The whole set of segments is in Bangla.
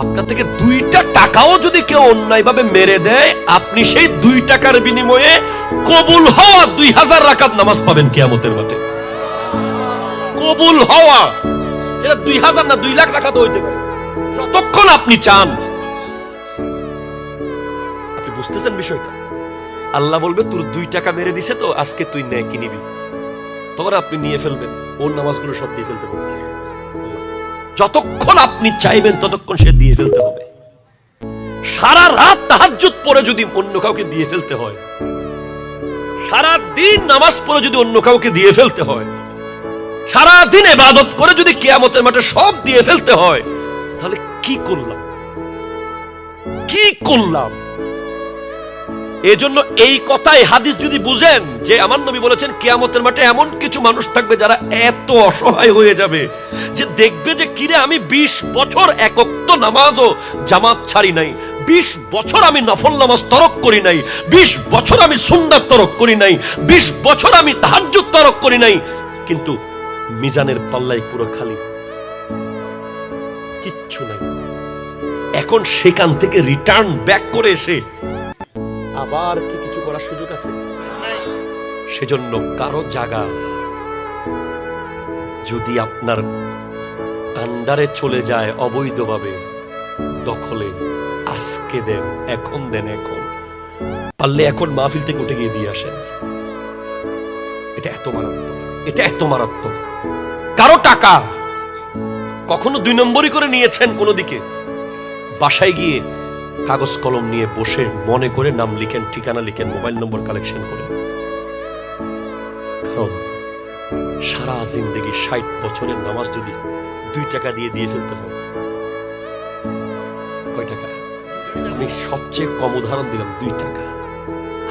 আপনার থেকে দুইটা টাকাও যদি কেউ অন্যায়ভাবে মেরে দেয়, আপনি সেই দুই টাকার বিনিময়ে কবুল হওয়া দুই হাজার রাকাত নামাজ পাবেন কেয়ামতের মাঠে। কবুল হওয়া যেটা দুই হাজার না দুই লাখ টাকা তো হইতে পারে। যতক্ষণ আপনি চান। আপনি বুঝতেছেন বিষয়টা? আল্লাহ বলবে, তোর দুই টাকা মেরে দিছে তো, আজকে তুই নে কিনিবি। তখন আপনি নিয়ে ফেলবেন, ওর নামাজগুলো সব দিয়ে ফেলতে পারবেন। যতক্ষণ আপনি চাইবেন, ততক্ষণ সে দিয়ে ফেলতে হবে। সারা রাত তাহাজ্জুদ পরে যদি অন্য কাউকে দিয়ে ফেলতে হয়, সারা দিন নামাজ পড়ে যদি অন্য কাউকে দিয়ে ফেলতে হয়, সারা দিন ইবাদত করে যদি কেয়ামতের মাঠে সব দিয়ে ফেলতে হয়, তাহলে কি করলাম? কি করলাম? এজন্য এই কথাই হাদিস যদি বুঝেন, যে আমার নবী বলেছেন, কিয়ামতের মাঠে এমন কিছু মানুষ থাকবে যারা এত অসহায় হয়ে যাবে, যে দেখবে যে কিরে আমি ২০ বছর একক্ত নামাজও জামাত ছাড়ি নাই ২০ বছর আমি নফল নামাজ তরক করি নাই ২০ বছর আমি সুন্নাত তরক করি নাই ২০ বছর আমি তাহাজ্জুদ তরক করি নাই, কিন্তু মিজানের পাল্লাই পুরো খালি। কিচ্ছু নাই। এখন সেখান থেকে রিটার্ন ব্যাক করে এসে আবার কি কিছু করার সুযোগ আছে? সেজন্য কারও জায়গা যদি আপনার আন্ডারে চলে যায় অবৈধভাবে, দখলে, আজকে দেন, এখন দেন, এখন। পারলে এখন মাহফিল থেকে উঠে গিয়ে দিয়ে আসেন। এটা এত মারাত্মক, এটা এত মারাত্মক। কারও টাকা কখনো দুই নম্বরই করে নিয়েছেন কোনো দিকে। বাসায় গিয়ে কাগজ কলম নিয়ে বসে মনে করে নাম লিখেন, ঠিকানা লিখেন, মোবাইল নম্বর কালেকশন করে কারণ সারা জিন্দগি ষাট বছরের নামাজ যদি দুই টাকা দিয়ে দিয়ে ফেলতে হয়, কয় টাকা? আমি সবচেয়ে কম উদাহরণ দিলাম, দুই টাকা।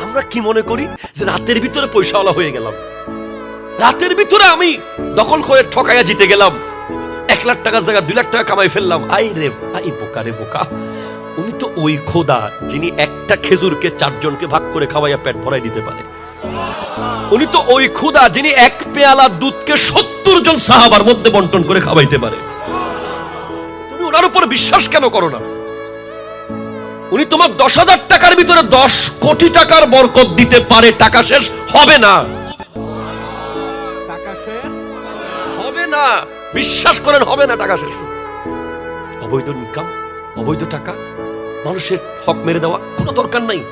আমরা কি মনে করি যে রাতের ভিতরে পয়সাওয়ালা হয়ে গেলাম? রাতের ভিতরে আমি দখল করে ঠকাইয়া জিতে গেলাম। এক লাখ টাকার জায়গায় দুই লাখ টাকা কামাই ফেললাম। আই রে আই বোকা রে বোকা। উনি তো ওই খোদা যিনি একটা খেজুরকে চারজনকে ভাগ করে খাওয়াইয়া পেট ভরাই দিতে পারে। উনি তো ওই খুদা যিনি এক পেয়ালা দুধকে সত্তর জন সাহাবার মধ্যে বন্টন করে খাওয়াইতে পারে। তুমি ওনার উপর বিশ্বাস কেন করো না? উনি তোমার দশ হাজার টাকার ভিতরে দশ কোটি টাকার বরকত দিতে পারে টাকা শেষ হবে না। টাকা শেষ? হবে না। বিশ্বাস করেন হবে না টাকা শেষ। অবৈধ ইনকাম অবৈধ টাকা মানুষের হক মেরে দেওয়া কোনো দরকার নাই।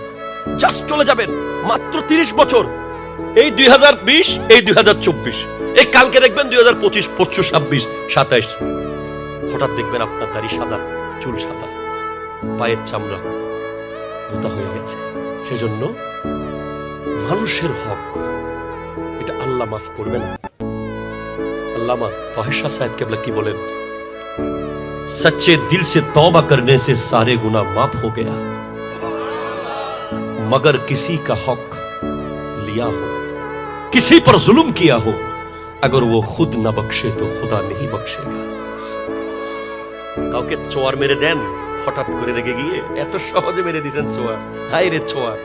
জাস্ট চলে যাবেন। মাত্র তিরিশ বছর। এই দুই হাজার বিশ, এই দুই এই কালকে দেখবেন দুই হাজার পঁচিশ পঁচিশ, ছাব্বিশ, সাতাইশ। হঠাৎ দেখবেন আপনার দাড়ি সাদা, চুল সাদা, পায়ের চামড়া ভোতা হয়ে গেছে। সেজন্য মানুষের হক, এটা আল্লাহ মাফ করবে না আল্লামা ফাহেশা সাহেব কেবলা কি বলেন? सच्चे दिल से तौबा करने से सारे गुना माफ हो गया मगर किसी का हक लिया हो किसी पर जुल्म किया हो अगर वो खुद न बख्शे तो खुदा नहीं बख्शेगा কাউকে চোয়ার মেরে দেন হঠাৎ করে রেগে গিয়ে এত সহজে মেরে দিয়েছেন চোয়ার হাই রে চোয়ার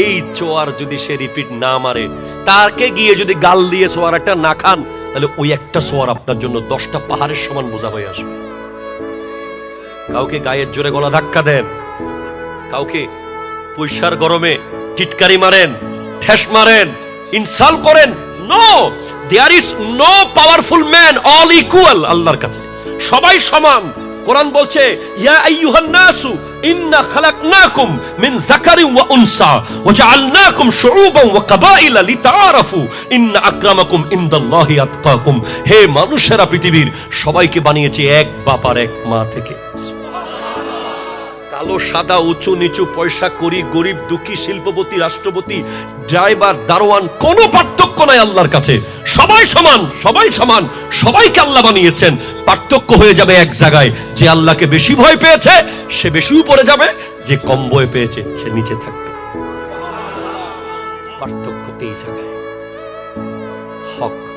এই চোয়ার যদি সে রিপিট না মারে তাকে গিয়ে যদি গাল দিয়ে সোয়ার একটা না খান তাহলে ওই একটা সোয়ার আপনার জন্য দশটা পাহাড়ের সমান বোঝা হয়ে আসবে কাউকে গায়ের জোরে গলা ধাক্কা দেন। কাউকে পয়সার গরমে টিটকারি মারেন, ঠেস মারেন, ইনসাল করেন no there is no powerful man all equal আল্লাহর কাছে। সবাই সমান। কোরআন বলছে, ইয়া আইয়ুহান নাসু ইন্না খালাকনাকুম মিন যাকারিন ওয়া উনসা, ওয়া জাআলনাকুম শুউবান ওয়া কাবাইলা লিতাআরাফু, ইন্না আকরামাকুম ইনদাল্লাহি আতকাকুম। হে মানুষেরা পৃথিবীর, সবাইকে বানিয়েছে এক বাপার এক মা থেকে। কালো, সাদা, উঁচু, নিচু, পয়সা, করি, গরিব, দুঃখী, শিল্পপতি, রাষ্ট্রপতি, ড্রাইভার, দারোয়ান, কোনো পার্থক্য নাই আল্লাহর কাছে। সবাই সমান সবাই সমান, সবাইকে আল্লাহ বানিয়েছেন। পার্থক্য হয়ে যাবে এক জায়গায়। যে আল্লাহকে বেশি ভয় পেয়েছে, সে বেশি উপরে যাবে, যে কম ভয় পেয়েছে, সে নিচে থাকবে। পার্থক্য এই জায়গায়। হক